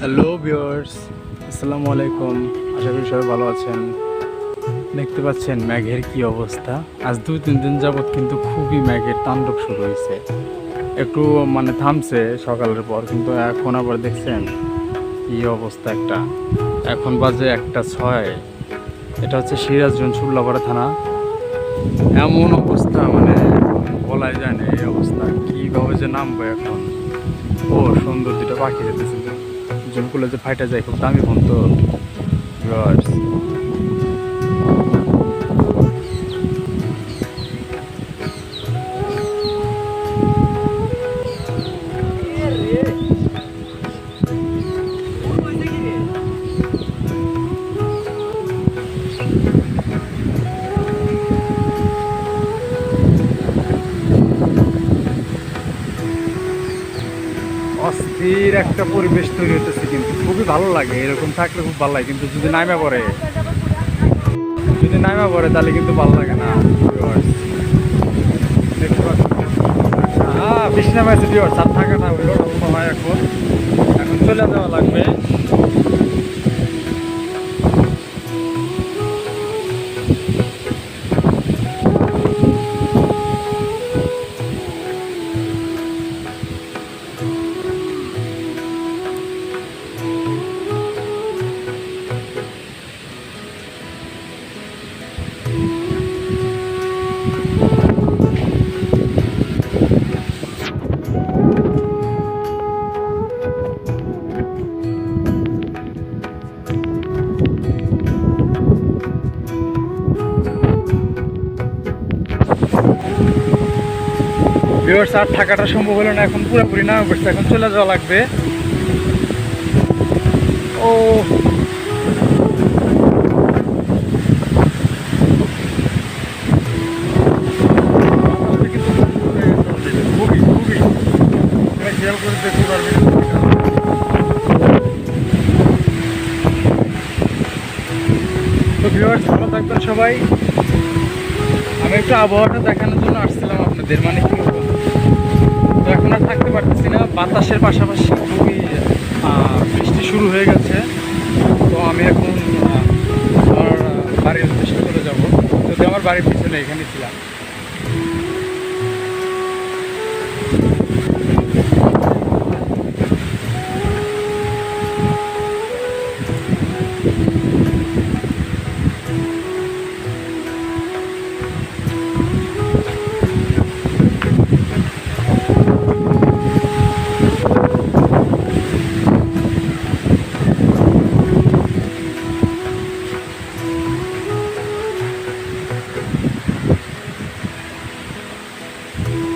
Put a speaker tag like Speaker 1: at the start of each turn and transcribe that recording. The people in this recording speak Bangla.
Speaker 1: হ্যালো ভিউয়ার্স আসসালামু আলাইকুম আশা করি সবাই ভালো আছেন। দেখতে পাচ্ছেন ম্যাঘের কি অবস্থা। আজ দুই তিন দিন যাবৎ কিন্তু খুবই ম্যাঘের তাণ্ডব শুরু হয়েছে। একটু মানে থামছে সকালের পর, কিন্তু এখন আবার দেখছেন কি অবস্থা একটা। এখন বাজে একটা ছয়। এটা হচ্ছে সিরাজগঞ্জ শুল্লাপাড়া থানা। এমন অবস্থা মানে বলাই যায় না এই অবস্থা। কীভাবে যে নামবো এখন? ও সুন্দর দুটো পাখি যেতেছে জুমগুলো যে ফাইটা যায় খুব দামি ফোন তো। Viewers, অস্থির একটা পরিবেশ তৈরি হতেছে কিন্তু খুবই ভালো লাগে, এরকম থাকলে খুব ভালো লাগে, কিন্তু যদি নাইমা পড়ে, যদি নাইমা পড়ে তাহলে কিন্তু ভালো লাগে না। দেখতে বৃষ্টি নামে আছে থাকা না ভিউয়ার্স আর থাকাটা সম্ভব হলো না, এখন পুরোপুরি না বসছে এখন চলে যাওয়া লাগবে। ও খুবই খুবই এটা খেয়াল করে দেখতে পারবে তো ভিউয়ার্স ভালো থাকবেন সবাই। আমি একটু আবহাওয়াটা দেখানোর জন্য আসছিলাম আপনাদের মানে কি তো এখন আর থাকতে পারতেছি না। বাতাসের পাশাপাশি খুবই বৃষ্টি শুরু হয়ে গেছে। তো আমি এখন আমার বাড়ির উদ্দেশ্যে চলে যাব। যদি আমার বাড়ির পিছনে এখানে ছিলাম। Thank you.